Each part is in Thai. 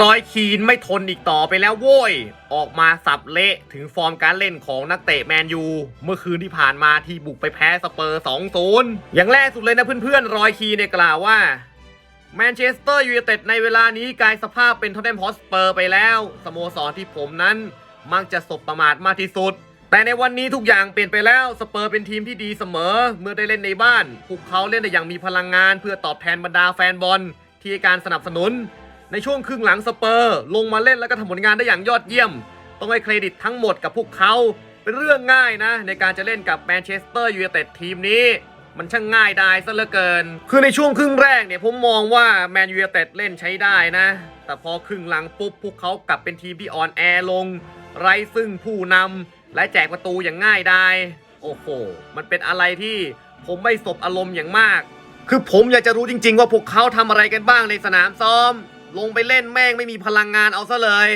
รอยคีนไม่ทนอีกต่อไปแล้วโว้ย ออกมาสับเละถึงฟอร์มการเล่นของนักเตะแมนยู เมื่อคืนที่ผ่านมาที่บุกไปแพ้สเปอร์2-0 อย่างแรกสุดเลยนะเพื่อนๆ รอยคีนเนี่ยกล่าวว่าแมนเชสเตอร์ยูไนเต็ดในเวลานี้กลายสภาพเป็นทอตเทนฮอสเปอร์ไปแล้ว สโมสรที่ผมนั้น มักจะสบประมาทมากที่สุด แต่ในวันนี้ทุกอย่างเปลี่ยนไปแล้วสเปอร์เป็นทีมที่ดีเสมอ เมื่อได้เล่นในบ้านพวกเขาเล่นได้อย่างมีพลังงาน เพื่อตอบแทนบรรดาแฟนบอลที่การสนับสนุน ในช่วงครึ่งหลังสเปอร์ ลงมาเล่นแล้วก็ทำผลงานได้อย่างยอดเยี่ยม ต้องให้เครดิตทั้งหมดกับพวกเขา เป็นเรื่องง่ายนะ ในการจะเล่นกับแมนเชสเตอร์ยูไนเต็ดทีมนี้ มันช่างง่ายไดายซะเหลือเกิน คือในช่วงครึ่งแรกเนี่ยผมมองว่าแมนยูไนเต็ดเล่นใช้ได้นะ แต่พอครึ่งหลังปุ๊บพวกเขากลับเป็นทีมที่อ่อนแอลง ไร้ซึ่งผู้นำและแจกประตูอย่างง่ายไดายโอ้โห มันเป็นอะไรที่ผมไม่สบอารมณ์อย่างมาก คือผมอยากจะรู้จริง ๆ ว่าพวกเขาทำอะไรกันบ้างในสนามซ้อม ลงไปเล่นแม่งไม่มีพลังงานเอาซะเลย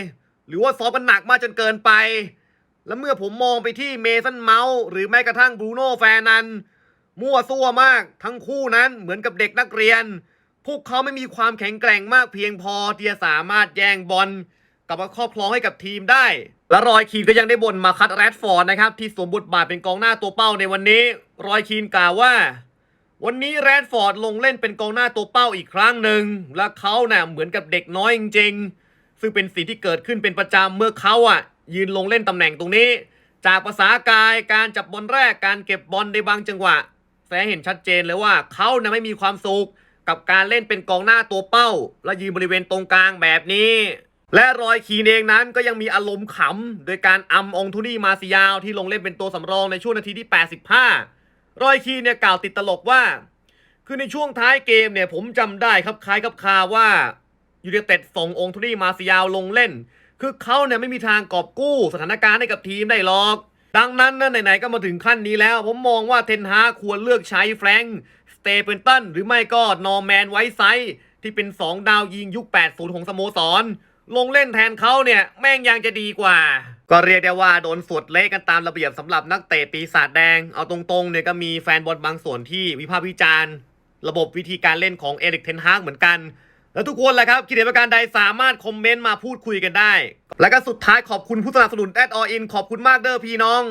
หรือว่าซ้อมกันหนักมากจนเกินไป แล้วเมื่อผมมองไปที่เมสันเมาส์หรือแม้กระทั่งบรูโน่แฟนัน มั่วซั่วมากทั้งคู่นั้นเหมือนกับเด็กนักเรียน พวกเขาไม่มีความแข็งแกร่งมากเพียงพอที่จะสามารถแย่งบอลกลับมาครอบครองให้กับทีมได้ และรอยคีนก็ยังได้บ่นมาคัดแรดฟอร์ดนะครับที่สวมบทบาทเป็นกองหน้าตัวเป้าในวันนี้ รอยคีนกล่าวว่า วันนี้แรดฟอร์ดลงเล่นเป็นกองหน้าตัวเป้าอีกครั้งหนึ่ง และเขาเน่ะเหมือนกับเด็กน้อยจริงๆ ซึ่งเป็นสิ่งที่เกิดขึ้นเป็นประจำเมื่อเขาอะ ยืนลงเล่นตำแหน่งตรงนี้ จากภาษากายการจับบอลแรกการเก็บบอลในบางจังหวะ แสดงเห็นชัดเจนเลยว่าเขาน่ะไม่มีความสุขกับการเล่นเป็นกองหน้าตัวเป้า และยืนบริเวณตรงกลางแบบนี้ และรอยคีนเองนั้นก็ยังมีอารมณ์ขำโดยการอำองโทูนี่มาซิยาวที่ลงเล่นเป็นตัวสำรองในช่วงนาทีที่ 85 รอยคีนเนี่ยกล่าวติดตลกว่า คือในช่วงท้ายเกมเนี่ยผมจำได้ครับคล้ายครับคาว่ายูเนเต็ดส่งองโทูนี่มาซิยาวลงเล่น คือเขาเนี่ยไม่มีทางกอบกู้สถานการณ์ให้กับทีมได้หรอก ดังนั้นนะไหนๆก็มาถึงขั้นนี้แล้ว ผมมองว่าเทนฮาควรเลือกใช้แฟรงค์สเตเปนตันหรือไม่ก็นอร์แมนไวท์ไซด์ที่เป็น 2 ดาวยิงยุค 80 ของสโมสร ลงเล่นแทนเขาเนี่ย แม่งยังจะดีกว่า ก็เรียกได้ว่าโดนสวดเละกันตามระเบียบสำหรับนักเตะปีศาจแดง เอาตรงๆเนี่ยก็มีแฟนบอลบางส่วนที่วิพากษ์วิจารณ์ ระบบวิธีการเล่นของเอริกเทนฮากเหมือนกัน แล้วทุกคนแหละครับคิดเห็นประการใดสามารถคอมเมนต์มาพูดคุยกันได้ และก็สุดท้ายขอบคุณผู้สนับสนุนแอดออินขอบคุณมากเด้อพี่น้อง